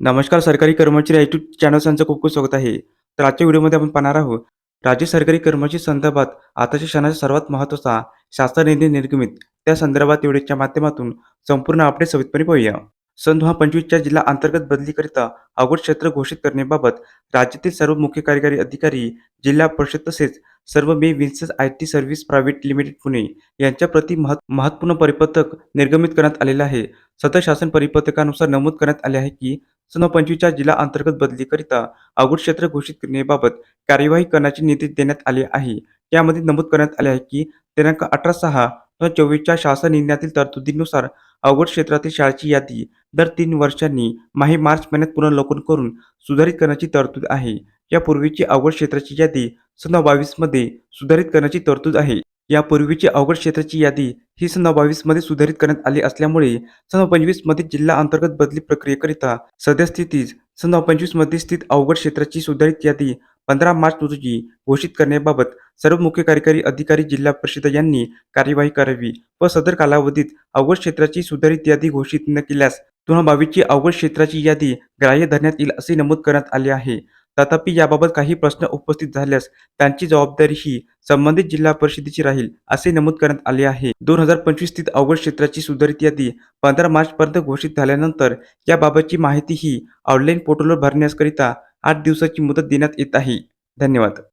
नमस्कार सरकारी कर्मचारी यूट्यूब चॅनल यांचं खूप खूप स्वागत आहे. तर आजच्या व्हिडिओमध्ये आपण पाहणार आहोत राज्य सरकारी कर्मचारी संदर्भात आताच्या क्षणाचा सर्वात महत्त्वाचा शासन निर्णय निर्गमित. त्या संदर्भात व्हिडिओच्या माध्यमातून संपूर्ण अपडेट सविस्तरपणे पाहूया. सन दोन हजार पंचवीसच्या जिल्हा अंतर्गत बदलीकरिता अवघड क्षेत्र घोषित करण्याबाबत राज्यातील सर्व मुख्य कार्यकारी अधिकारी जिल्हा परिषद तसेच सर्व मे Vinsys I T service private limited Pune यांच्या प्रति महत् महत्त्वपूर्ण परिपत्रक निर्गमित करण्यात आलेलं आहे. सदर शासन परिपत्रकानुसार नमूद करण्यात आले आहे की सन पंचवीसच्या जिल्हा अंतर्गत बदलीकरिता अवघड क्षेत्र घोषित करण्याबाबत कार्यवाही करण्याचे निर्देश देण्यात आले आहे. यामध्ये नमूद करण्यात आले आहे की दिनांक अठरा सहा दोन हजार चोवीसच्या शासन निर्णयातील तरतुदीनुसार अवघड क्षेत्रातील शाळेची यादी दर तीन वर्षांनी माही मार्च महिन्यात पुनर्लोकन करून सुधारित करण्याची तरतूद आहे. यापूर्वीची अवघड क्षेत्राची यादी सन बावीसमध्ये सुधारित करण्याची तरतूद आहे. यापूर्वीची अवघड क्षेत्राची यादी ही सन बावीसमध्ये सुधारित करण्यात आली असल्यामुळे सन पंचवीसमध्ये जिल्हा अंतर्गत बदली प्रक्रियेकरिता सद्यस्थितीच सन पंचवीसमध्ये स्थित अवघड क्षेत्राची सुधारित यादी पंधरा मार्च रोजी घोषित करण्याबाबत सर्व मुख्य कार्यकारी अधिकारी जिल्हा परिषद यांनी कार्यवाही करावी व सदर कालावधीत अवघड क्षेत्राची सुधारित यादी घोषित न केल्यास दोन बावीसची अवघड क्षेत्राची यादी ग्राह्य धरण्यात येईल असे नमूद करण्यात आले आहे. तथापि याबाबत काही प्रश्न उपस्थित झाल्यास त्यांची जबाबदारी ही संबंधित जिल्हा परिषदेची राहील असे नमूद करण्यात आले आहे. दोन हजार पंचवीस स्थित अवघड क्षेत्राची सुधारित यादी पंधरा मार्च पर्यंत घोषित झाल्यानंतर याबाबतची माहिती ही ऑनलाईन पोर्टलवर भरण्याकरिता आठ दिवसाची मुदत देण्यात येत आहे. धन्यवाद.